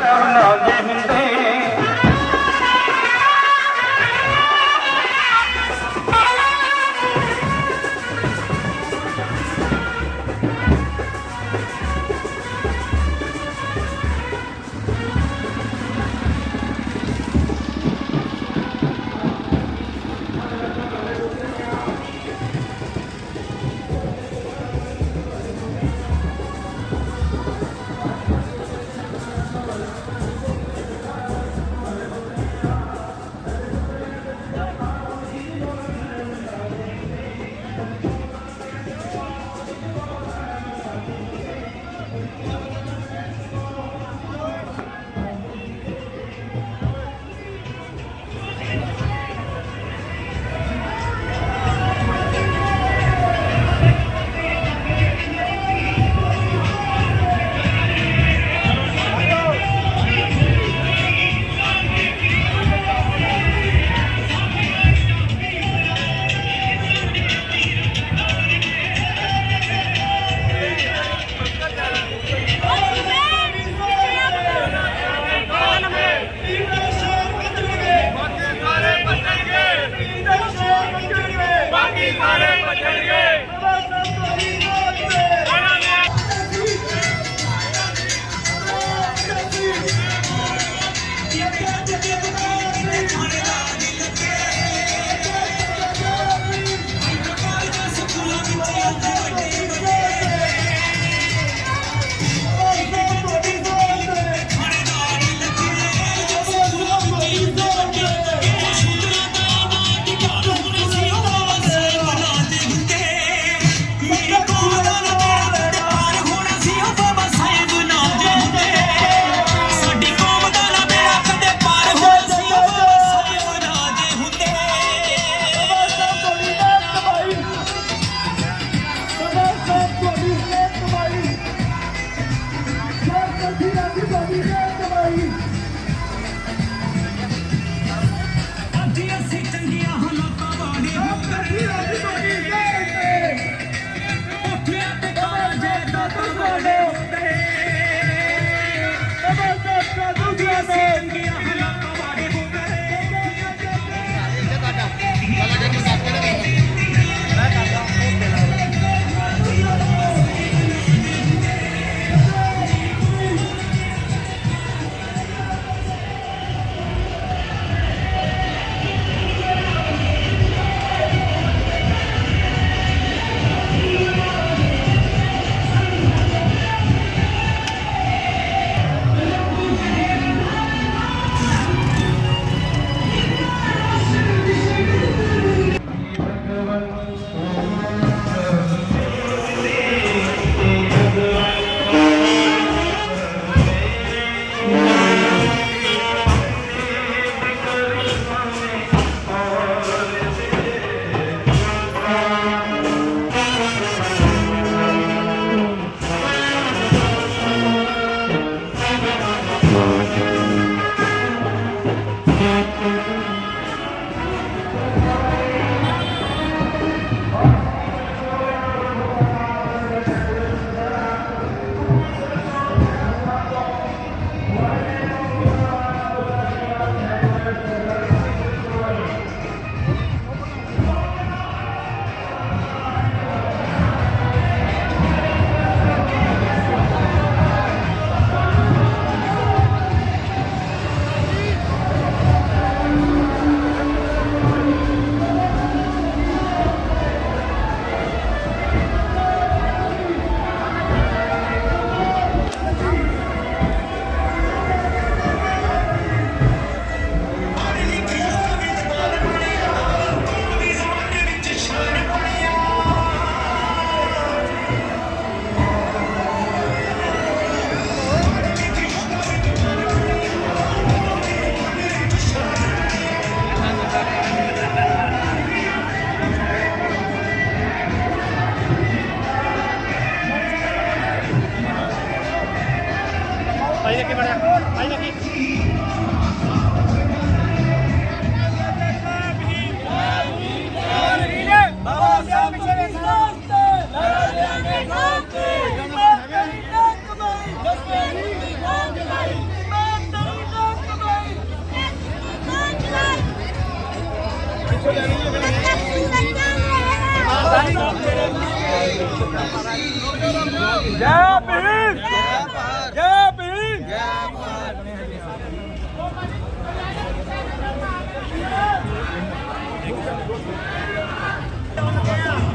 no.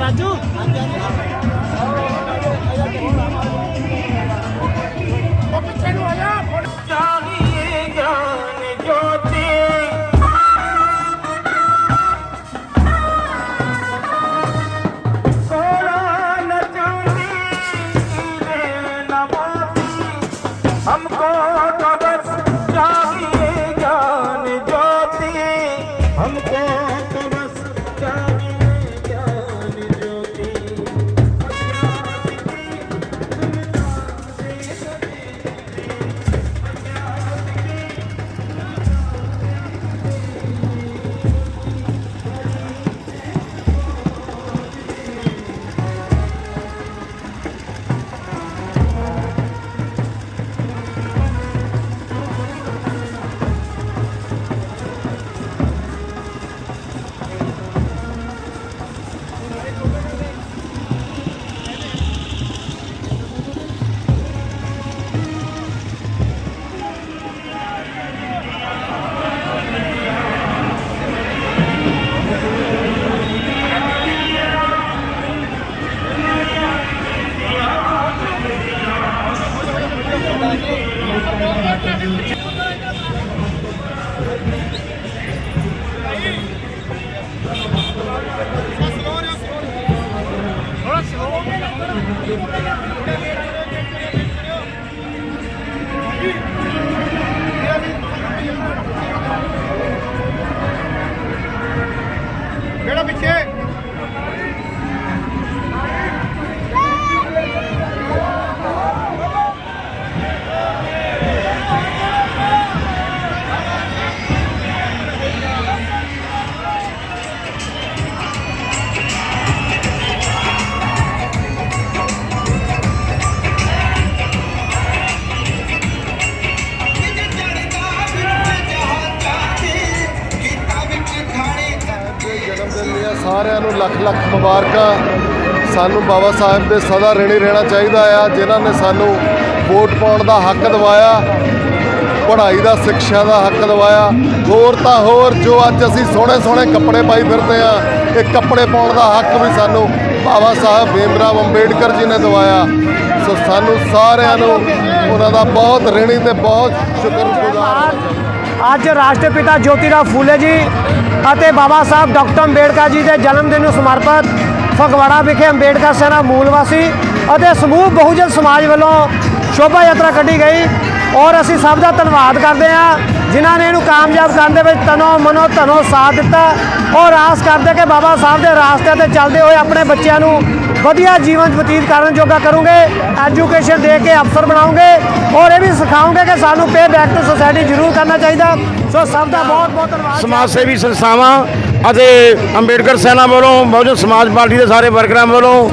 Raju ஆரம்பிச்சு ਸਾਰਿਆਂ ਨੂੰ ਲੱਖ ਲੱਖ ਮੁਬਾਰਕਾਂ। ਸਾਨੂੰ ਬਾਬਾ ਸਾਹਿਬ ਦੇ ਸਦਾ ਰਣੀ ਰਹਿਣਾ ਚਾਹੀਦਾ ਆ, ਜਿਨ੍ਹਾਂ ਨੇ ਸਾਨੂੰ ਵੋਟ ਪਾਉਣ ਦਾ ਹੱਕ ਦਿਵਾਇਆ, ਪੜ੍ਹਾਈ ਦਾ, ਸਿੱਖਿਆ ਦਾ ਹੱਕ ਦਿਵਾਇਆ। ਹੋਰ ਤਾਂ ਹੋਰ, ਜੋ ਅੱਜ ਅਸੀਂ ਸੋਹਣੇ ਸੋਹਣੇ ਕੱਪੜੇ ਪਾਈ ਫਿਰਦੇ ਆ, ਇਹ ਕੱਪੜੇ ਪਾਉਣ ਦਾ ਹੱਕ ਵੀ ਸਾਨੂੰ ਬਾਬਾ ਸਾਹਿਬ ਭੀਮਰਾਵ ਅੰਬੇਡਕਰ ਜੀ ਨੇ ਦਿਵਾਇਆ। ਸੋ ਸਾਨੂੰ ਸਾਰਿਆਂ ਨੂੰ ਉਹਨਾਂ ਦਾ ਬਹੁਤ ਰਣੀ ਤੇ ਬਹੁਤ ਸ਼ੁਕਰਗੁਜ਼ਾਰ। ਅੱਜ ਰਾਸ਼ਟਰਪਿਤਾ ਜੋਤੀਰਾਓ ਫੂਲੇ ਜੀ ਅਤੇ ਬਾਬਾ ਸਾਹਿਬ ਡਾਕਟਰ ਅੰਬੇਡਕਰ ਜੀ ਦੇ ਜਨਮ ਦਿਨ ਨੂੰ ਸਮਰਪਿਤ ਫਗਵਾੜਾ ਵਿਖੇ ਅੰਬੇਡਕਰ ਸੈਨਾ ਮੂਲ ਵਾਸੀ ਅਤੇ ਸਮੂਹ ਬਹੁਜਨ ਸਮਾਜ ਵੱਲੋਂ ਸ਼ੋਭਾ ਯਾਤਰਾ ਕੱਢੀ ਗਈ ਔਰ ਅਸੀਂ ਸਭ ਦਾ ਧੰਨਵਾਦ ਕਰਦੇ ਹਾਂ ਜਿਨ੍ਹਾਂ ਨੇ ਇਹਨੂੰ ਕਾਮਯਾਬ ਕਰਨ ਦੇ ਵਿੱਚ ਤਨੋ ਮਨੋ ਧਨੋ ਸਾਥ ਦਿੱਤਾ ਔਰ ਆਸ ਕਰਦੇ ਕਿ ਬਾਬਾ ਸਾਹਿਬ ਦੇ ਰਾਸਤੇ ਤੇ ਚੱਲਦੇ ਹੋਏ ਆਪਣੇ ਬੱਚਿਆਂ ਨੂੰ ਵਧੀਆ ਜੀਵਨ ਬਤੀਤ ਕਰਨ ਜੋਗਾ ਕਰੋਗੇ ਐਜੂਕੇਸ਼ਨ ਦੇ ਕੇ ਅਫਸਰ ਬਣਾਉਂਗੇ ਔਰ ਇਹ ਵੀ ਸਿਖਾਓਗੇ ਕਿ ਸਾਨੂੰ ਪੇ ਬੈਕ ਟੂ ਸੋਸਾਇਟੀ ਜ਼ਰੂਰ ਕਰਨਾ ਚਾਹੀਦਾ। ਸੋ ਸਭ ਦਾ ਬਹੁਤ ਬਹੁਤ ਧੰਨਵਾਦ। ਸਮਾਜ ਸੇਵੀ ਸੰਸਥਾਵਾਂ ਅਤੇ ਅੰਬੇਡਕਰ ਸੈਨਾ ਵੱਲੋਂ ਬਹੁਜਨ ਸਮਾਜ ਪਾਰਟੀ ਦੇ ਸਾਰੇ ਵਰਕਰਾਂ ਵੱਲੋਂ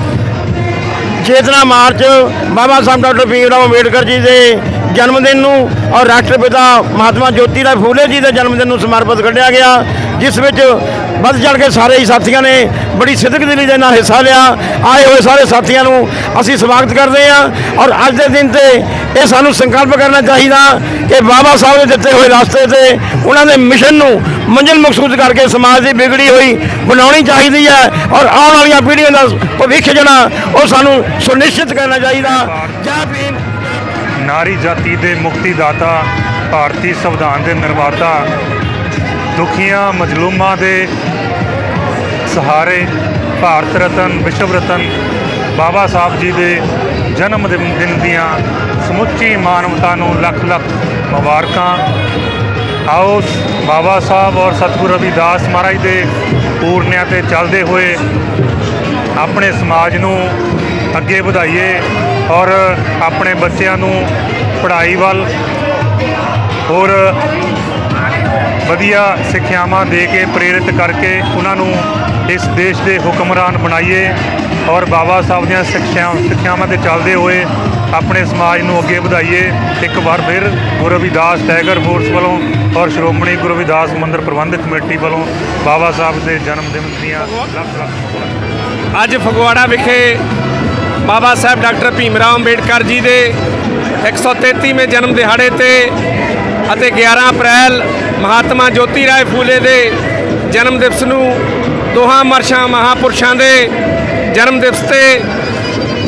ਚੇਤਨਾ ਮਾਰਚ, ਬਾਬਾ ਸਾਹਿਬ ਡਾਕਟਰ ਭੀਮ ਰਾਓ ਅੰਬੇਡਕਰ ਜੀ ਦੇ ਜਨਮ ਦਿਨ ਨੂੰ ਔਰ ਰਾਸ਼ਟਰਪਿਤਾ ਮਹਾਤਮਾ ਜੋਤੀ ਰਾਏ ਫੂਲੇ ਜੀ ਦੇ ਜਨਮ ਦਿਨ ਨੂੰ ਸਮਰਪਿਤ ਕੱਢਿਆ ਗਿਆ, ਜਿਸ ਵਿੱਚ ਵੱਧ ਚੜ ਕੇ ਸਾਰੇ ਹੀ ਸਾਥੀਆਂ ਨੇ ਬੜੀ ਸਿੱਧਕ ਦਿਲੀ ਦੇ ਨਾਲ ਹਿੱਸਾ ਲਿਆ। ਆਏ ਹੋਏ ਸਾਰੇ ਸਾਥੀਆਂ ਨੂੰ ਅਸੀਂ ਸਵਾਗਤ ਕਰਦੇ ਹਾਂ ਔਰ ਅੱਜ ਦੇ ਦਿਨ ਤੇ ਇਹ ਸਾਨੂੰ ਸੰਕਲਪ ਕਰਨਾ ਚਾਹੀਦਾ ਕਿ ਬਾਬਾ ਸਾਹਿਬ ਦੇ ਦਿੱਤੇ ਹੋਏ ਰਸਤੇ ਤੇ ਉਹਨਾਂ ਦੇ ਮਿਸ਼ਨ ਨੂੰ ਮੰਜ਼ਿਲ ਮਕਸੂਦ ਕਰਕੇ ਸਮਾਜ ਦੀ ਵਿਗੜੀ ਹੋਈ ਬਣਾਉਣੀ ਚਾਹੀਦੀ ਹੈ ਔਰ ਆਉਣ ਵਾਲੀਆਂ ਪੀੜ੍ਹੀਆਂ ਦਾ ਭਵਿੱਖ ਜਿਹੜਾ ਉਹ ਸਾਨੂੰ ਸੁਨਿਸ਼ਚਿਤ ਕਰਨਾ ਚਾਹੀਦਾ। ਜੈ ਭੀਮ। ਨਾਰੀ ਜਾਤੀ ਦੇ ਮੁਕਤੀ ਦਾਤਾ ਭਾਰਤੀ ਸੰਵਿਧਾਨ ਦੇ ਨਿਰਮਾਤਾ ਦੁਖੀਆਂ ਮਜਲੂਮਾਂ ਦੇ ਸਹਾਰੇ ਭਾਰਤ ਰਤਨ, ਵਿਸ਼ਵ ਰਤਨ, ਬਾਬਾ ਸਾਹਿਬ ਜੀ ਦੇ ਜਨਮ ਦਿਨ ਦੀਆਂ ਸਮੁੱਚੀ ਮਾਨਵਤਾ ਨੂੰ ਲੱਖ ਲੱਖ ਮੁਬਾਰਕਾਂ। ਆਓ ਬਾਬਾ ਸਾਹਿਬ ਔਰ ਸਤਿਗੁਰੂ ਰਵਿਦਾਸ ਮਹਾਰਾਜ ਦੇ ਪੂਰਨਿਆਂ ਤੇ ਚੱਲਦੇ ਹੋਏ ਆਪਣੇ ਸਮਾਜ ਨੂੰ ਅੱਗੇ ਵਧਾਈਏ ਔਰ ਆਪਣੇ ਬੱਚਿਆਂ ਨੂੰ ਪੜ੍ਹਾਈ ਵੱਲ ਹੋਰ ਵਧੀਆ ਸਿੱਖਿਆਵਾਂ ਦੇ ਕੇ, ਪ੍ਰੇਰਿਤ ਕਰਕੇ ਉਹਨਾਂ ਨੂੰ ਇਸ ਦੇਸ਼ ਦੇ ਹੁਕਮਰਾਨ ਬਣਾਈਏ ਔਰ ਬਾਬਾ ਸਾਹਿਬ ਦੀਆਂ ਸਿੱਖਿਆ, ਸਿੱਖਿਆਵਾਂ ਤੇ ਚੱਲਦੇ ਹੋਏ ਆਪਣੇ ਸਮਾਜ ਨੂੰ ਅੱਗੇ ਵਧਾਈਏ। ਇੱਕ ਵਾਰ ਫਿਰ ਗੁਰੂ ਰਵਿਦਾਸ ਟਾਈਗਰ ਫੋਰਸ ਵੱਲੋਂ ਔਰ ਸ਼੍ਰੋਮਣੀ ਗੁਰੂ ਰਵਿਦਾਸ ਮੰਦਿਰ ਪ੍ਰਬੰਧਕ ਕਮੇਟੀ ਵੱਲੋਂ ਬਾਬਾ ਸਾਹਿਬ ਦੇ ਜਨਮ ਦਿਨ ਦੀਆਂ ਲੱਖ ਲੱਖ ਅੱਜ ਫਗਵਾੜਾ ਵਿਖੇ ਬਾਬਾ ਸਾਹਿਬ ਡਾਕਟਰ ਭੀਮ ਭੀਮਰਾਓ ਅੰਬੇਡਕਰ ਜੀ ਦੇ 133ਵੇਂ ਜਨਮ ਦਿਹਾੜੇ ਤੇ ਅਤੇ 11 ਅਪ੍ਰੈਲ ਮਹਾਤਮਾ ਜੋਤੀ ਰਾਏ ਫੂਲੇ ਦੇ ਜਨਮ ਦਿਵਸ ਨੂੰ ਦੋਹਾਂ ਮਰਸ਼ਾਂ ਮਹਾਪੁਰਸ਼ਾਂ ਦੇ ਜਨਮ ਦਿਵਸ ਤੇ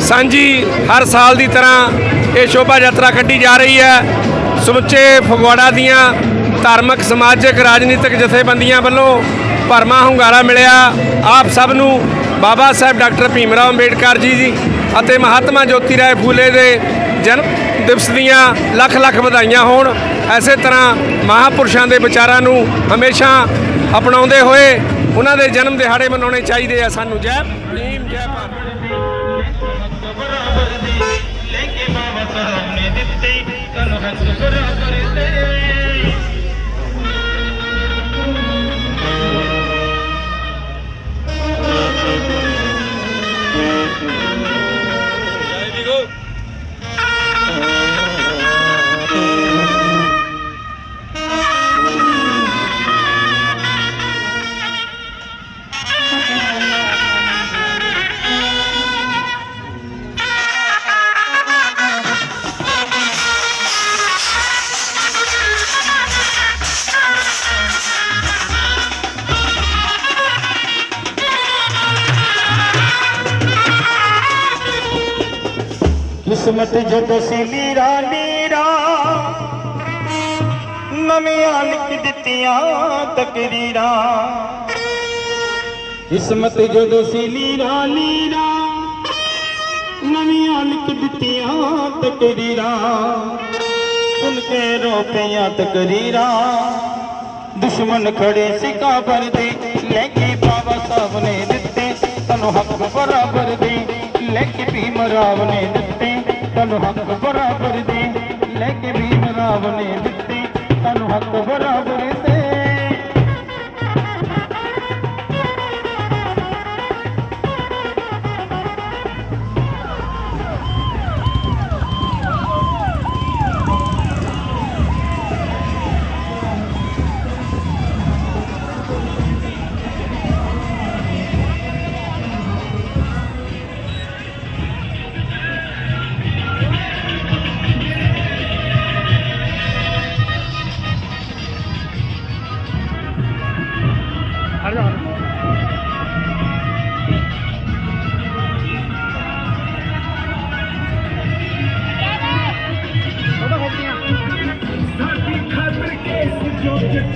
ਸਾਂਝੀ ਹਰ ਸਾਲ ਦੀ ਤਰ੍ਹਾਂ ਇਹ ਸ਼ੋਭਾ ਯਾਤਰਾ ਕੱਢੀ ਜਾ ਰਹੀ ਹੈ। ਸਮੁੱਚੇ ਫਗਵਾੜਾ ਦੀਆਂ ਧਾਰਮਿਕ, ਸਮਾਜਿਕ, ਰਾਜਨੀਤਿਕ ਜਥੇਬੰਦੀਆਂ ਵੱਲੋਂ ਭਰਮਾ ਹੁੰਗਾਰਾ ਮਿਲਿਆ। ਆਪ ਸਭ ਨੂੰ ਬਾਬਾ ਸਾਹਿਬ ਡਾਕਟਰ ਭੀਮ ਰਾਓ ਅੰਬੇਡਕਰ ਜੀ ਦੀ ਅਤੇ ਮਹਾਤਮਾ ਜੋਤੀ ਰਾਏ ਫੂਲੇ ਦੇ ਜਨਮ ਦਿਵਸ ਦੀਆਂ ਲੱਖ ਲੱਖ ਵਧਾਈਆਂ ਹੋਣ। ਐਸੇ ਤਰ੍ਹਾਂ ਮਹਾਪੁਰਸ਼ਾਂ ਦੇ ਵਿਚਾਰਾਂ ਨੂੰ ਹਮੇਸ਼ਾ ਅਪਣਾਉਂਦੇ ਹੋਏ ਉਹਨਾਂ ਦੇ ਜਨਮ ਦਿਹਾੜੇ ਮਨਾਉਣੇ ਚਾਹੀਦੇ ਆ ਸਾਨੂੰ। ਜੈ ਭੀਮ, ਜੈ ਭਾਰਤ। ਲੈ ਕੇ ਬਾਬਾ ਸਾਹਿਬ ਨੇ ਦਿੱਤੇ ਤਨ ਹੱਥ ਬਰਾਬਰ ਦੇ ਕਿਸਮਤ ਜਦੋਂ ਸੀ ਨੀਰਾ ਨੀਰਾ ਨਵੀਆਂ ਲਿਖ ਦਿੱਤੀਆਂ ਤਕਰੀਰਾਂ। ਕਿਸਮਤ ਜਦੋਂ ਸੀ ਨੀਰਾ ਨੀਰਾ ਨਵੀਆਂ ਲਿਖ ਦਿੱਤੀਆਂ ਤਕਰੀਰਾਂ। ਸੁਣ ਕੇ ਰੋ ਪਈਆਂ ਤਕਰੀਰਾਂ। ਦੁਸ਼ਮਣ ਖੜੇ ਸੀ ਕਾਬਰ ਦੇ ਲੈ ਕੇ ਬਾਬਾ ਸਾਹਿਬ ਨੇ ਦਿੱਤੇ। ਤੈਨੂੰ ਹੱਕ ਬਰਾਬਰ ਦੇ ਲੈ ਕੇ ਭੀਮ ਰਾਵ ਨੇ ਦਿੱਤੇ। ਤੈਨੂੰ ਹੱਕ ਬਰਾਬਰ ਦੇ ਲੈ ਕੇ ਭੀਮ ਰਾਵ ਨੇ ਦਿੱਤੇ। ਤੈਨੂੰ ਹੱਕ ਬਰਾਬਰ ਦੇ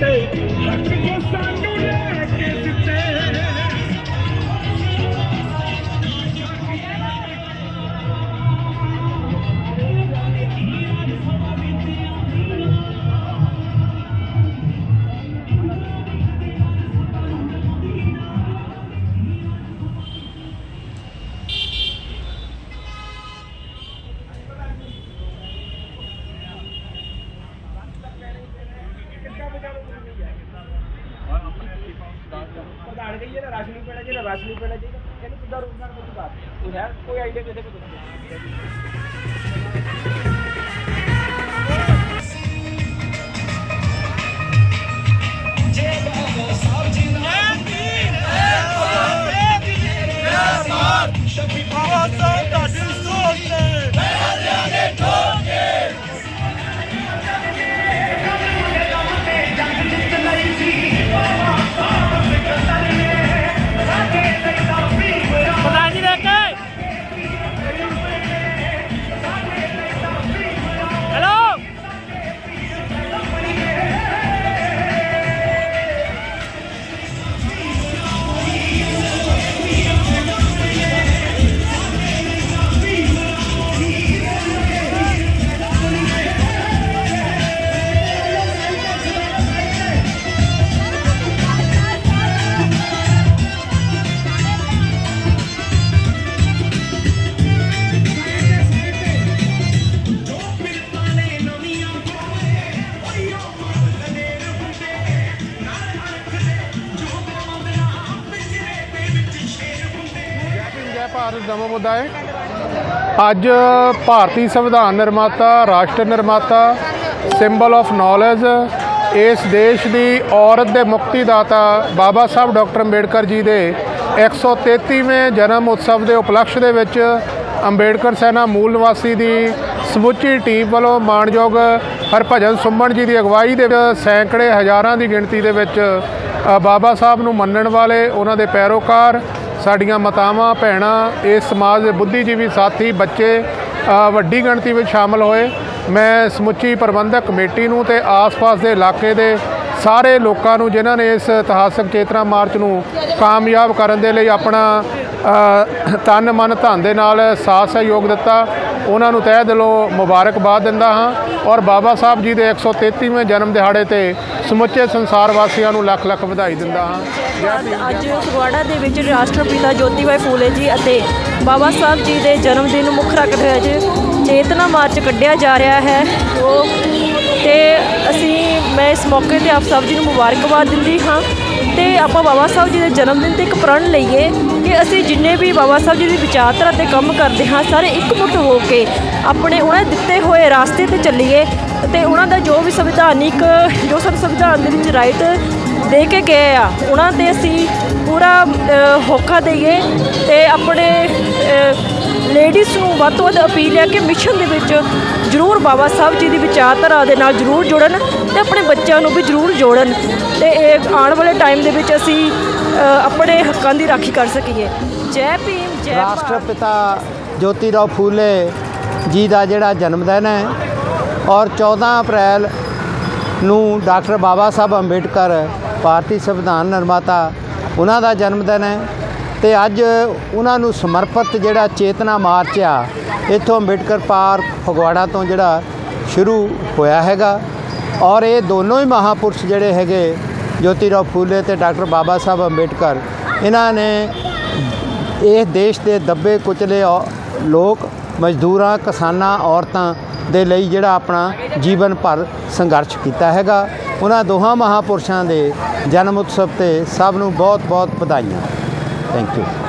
ਜੋ ਜਿੱਤੇ ਹੱਕ ਜੋ ਸਾਨੂੰ ਲੈ अड़ गई है ना राशन भी पड़ा जाएगा राशन भी पड़ा जाएगा यानी सीधा रोज़गार वाली बात है यार कोई आइडिया कैसे कुछ Shabby Papa, ਭਾਰਤ ਮੁੱਦਾ ਮੁਦਾਏ ਅੱਜ ਭਾਰਤੀ ਸੰਵਿਧਾਨ ਨਿਰਮਾਤਾ, ਰਾਸ਼ਟਰ ਨਿਰਮਾਤਾ ਸਿੰਬਲ ਆਫ ਨੌਲੇਜ ਇਸ ਦੇਸ਼ ਦੀ ਔਰਤ ਦੇ ਮੁਕਤੀਦਾਤਾ ਬਾਬਾ ਸਾਹਿਬ ਡਾਕਟਰ ਅੰਬੇਡਕਰ ਜੀ ਦੇ 133ਵੇਂ ਜਨਮ ਉਤਸਵ ਦੇ ਉਪਲਕਸ਼ ਦੇ ਵਿੱਚ ਅੰਬੇਡਕਰ ਸੈਨਾ ਮੂਲ ਨਿਵਾਸੀ ਦੀ ਸਮੁੱਚੀ ਟੀਮ ਵੱਲੋਂ ਮਾਣਯੋਗ ਹਰਭਜਨ ਸੁਮਨ ਜੀ ਦੀ ਅਗਵਾਈ ਦੇ ਸੈਂਕੜੇ ਹਜ਼ਾਰਾਂ ਦੀ ਗਿਣਤੀ ਦੇ ਵਿੱਚ ਬਾਬਾ ਸਾਹਿਬ ਨੂੰ ਮੰਨਣ ਵਾਲੇ ਉਹਨਾਂ ਦੇ ਪੈਰੋਕਾਰ ਸਾਡੀਆਂ ਮਾਤਾਵਾਂ, ਭੈਣਾਂ, ਇਸ ਸਮਾਜ ਦੇ ਬੁੱਧੀਜੀਵੀ ਸਾਥੀ, ਬੱਚੇ ਵੱਡੀ ਗਿਣਤੀ ਵਿੱਚ ਸ਼ਾਮਲ ਹੋਏ। ਮੈਂ ਸਮੁੱਚੀ ਪ੍ਰਬੰਧਕ ਕਮੇਟੀ ਨੂੰ ਤੇ ਆਸ-ਪਾਸ ਦੇ ਇਲਾਕੇ ਦੇ ਸਾਰੇ ਲੋਕਾਂ ਨੂੰ, ਜਿਨ੍ਹਾਂ ਨੇ ਇਸ ਇਤਿਹਾਸਕ ਚੇਤਨਾ ਮਾਰਚ ਨੂੰ ਕਾਮਯਾਬ ਕਰਨ ਦੇ ਲਈ ਆਪਣਾ ਤਨ ਮਨ ਧਨ ਦੇ ਨਾਲ ਸਾਥ ਸਹਿਯੋਗ ਦਿੱਤਾ। ਉਹਨਾਂ ਨੂੰ ਤਹਿ ਦਿਲੋਂ ਮੁਬਾਰਕਬਾਦ ਦਿੰਦਾ ਹਾਂ ਔਰ ਬਾਬਾ ਸਾਹਿਬ ਜੀ ਦੇ 133ਵੇਂ ਜਨਮ ਦਿਹਾੜੇ ਤੇ ਸਮੁੱਚੇ ਸੰਸਾਰ ਵਾਸੀਆਂ ਨੂੰ ਲੱਖ ਲੱਖ ਵਧਾਈ ਦਿੰਦਾ ਹਾਂ। ਅੱਜ ਫਗਵਾੜਾ ਦੇ ਵਿੱਚ ਰਾਸ਼ਟਰਪਿਤਾ ਜੋਤੀਬਾਈ ਫੂਲੇ ਜੀ ਅਤੇ ਬਾਬਾ ਸਾਹਿਬ ਜੀ ਦੇ ਜਨਮ ਦਿਨ ਨੂੰ ਮੁੱਖ ਰੱਖਦੇ ਹੋਏ ਅੱਜ ਚੇਤਨਾ ਮਾਰਚ ਕੱਢਿਆ ਜਾ ਰਿਹਾ ਹੈ। ਉਹ ਤੇ ਅਸੀਂ ਮੈਂ ਇਸ ਮੌਕੇ ਤੇ ਆਪ ਸਭ ਜੀ ਨੂੰ ਮੁਬਾਰਕਬਾਦ ਦਿੰਦੀ ਹਾਂ। ਤੇ ਆਪਾਂ ਬਾਬਾ ਸਾਹਿਬ ਜੀ ਦੇ ਜਨਮ ਦਿਨ ਤੇ ਇੱਕ ਪ੍ਰਣ ਲਈਏ ਕਿ ਅਸੀਂ ਜਿੰਨੇ ਵੀ ਬਾਬਾ ਸਾਹਿਬ ਜੀ ਦੀ ਵਿਚਾਰਧਾਰਾ ਤੇ ਕੰਮ ਕਰਦੇ ਹਾਂ ਸਾਰੇ ਇਕਮੁੱਠ ਹੋ ਕੇ ਆਪਣੇ ਉਹਨਾਂ ਦਿੱਤੇ ਹੋਏ ਰਾਸਤੇ ਤੇ ਚੱਲੀਏ ਤੇ ਉਹਨਾਂ ਦਾ ਜੋ ਵੀ ਸੰਵਿਧਾਨਿਕ ਜੋ ਸਾਨੂੰ ਸੰਵਿਧਾਨ ਦੇ ਵਿੱਚ ਰਾਈਟ ਦੇ ਕੇ ਗਏ ਆ ਉਹਨਾਂ ਤੇ ਅਸੀਂ ਪੂਰਾ ਅ, ਹੋਕਾ ਦਈਏ ਤੇ ਆਪਣੇ ਲੇਡੀਜ਼ ਨੂੰ ਵੱਧ ਤੋਂ ਵੱਧ ਅਪੀਲ ਹੈ ਕਿ ਮਿਸ਼ਨ ਦੇ ਵਿੱਚ ਜ਼ਰੂਰ ਬਾਬਾ ਸਾਹਿਬ ਜੀ ਦੀ ਵਿਚਾਰਧਾਰਾ ਦੇ ਨਾਲ ਜ਼ਰੂਰ ਜੁੜਨ ਤੇ ਆਪਣੇ ਬੱਚਿਆਂ ਨੂੰ ਵੀ ਜ਼ਰੂਰ ਜੋੜਨ ਤੇ ਇਹ ਆਉਣ ਵਾਲੇ ਟਾਈਮ ਦੇ ਵਿੱਚ ਅਸੀਂ ਆਪਣੇ ਹੱਕਾਂ ਦੀ ਰਾਖੀ ਕਰ ਸਕੀਏ। ਜੈ ਭੀਮ, ਜੈ ਭਾਰਤ। ਰਾਸ਼ਟਰਪਿਤਾ ਜੋਤੀ ਰਾਓ ਫੂਲੇ ਜੀ ਦਾ ਜਿਹੜਾ ਜਨਮ ਦਿਨ ਹੈ ਔਰ 14 ਅਪ੍ਰੈਲ ਨੂੰ ਡਾਕਟਰ ਬਾਬਾ ਸਾਹਿਬ ਅੰਬੇਡਕਰ, ਭਾਰਤੀ ਸੰਵਿਧਾਨ ਨਿਰਮਾਤਾ, ਉਹਨਾਂ ਦਾ ਜਨਮ ਦਿਨ ਹੈ। ਤੇ ਅੱਜ ਉਹਨਾਂ ਨੂੰ ਸਮਰਪਿਤ ਜਿਹੜਾ ਚੇਤਨਾ ਮਾਰਚ ਆ, ਇੱਥੋਂ ਅੰਬੇਡਕਰ ਪਾਰਕ ਫਗਵਾੜਾ ਤੋਂ ਜਿਹੜਾ ਸ਼ੁਰੂ ਹੋਇਆ ਹੈਗਾ। ਔਰ ਇਹ ਦੋਨੋਂ ਹੀ ਮਹਾਪੁਰਸ਼ ਜਿਹੜੇ ਹੈਗੇ ਜੋਤੀ ਰਾਓ ਫੂਲੇ ਤੇ ਡਾਕਟਰ ਬਾਬਾ ਸਾਹਿਬ ਅੰਬੇਡਕਰ, ਇਹਨਾਂ ਨੇ ਇਹ ਦੇਸ਼ ਦੇ ਦੱਬੇ ਕੁਚਲੇ ਔ- ਲੋਕ, ਮਜ਼ਦੂਰਾਂ, ਕਿਸਾਨਾਂ, ਔਰਤਾਂ ਦੇ ਲਈ ਜਿਹੜਾ ਆਪਣਾ ਜੀਵਨ ਭਰ ਸੰਘਰਸ਼ ਕੀਤਾ ਹੈਗਾ। ਉਹਨਾਂ ਦੋਹਾਂ ਮਹਾਪੁਰਸ਼ਾਂ ਦੇ ਜਨਮ ਉਤਸਵ ਤੇ ਸਭ ਨੂੰ ਬਹੁਤ ਬਹੁਤ ਵਧਾਈਆਂ। Thank you.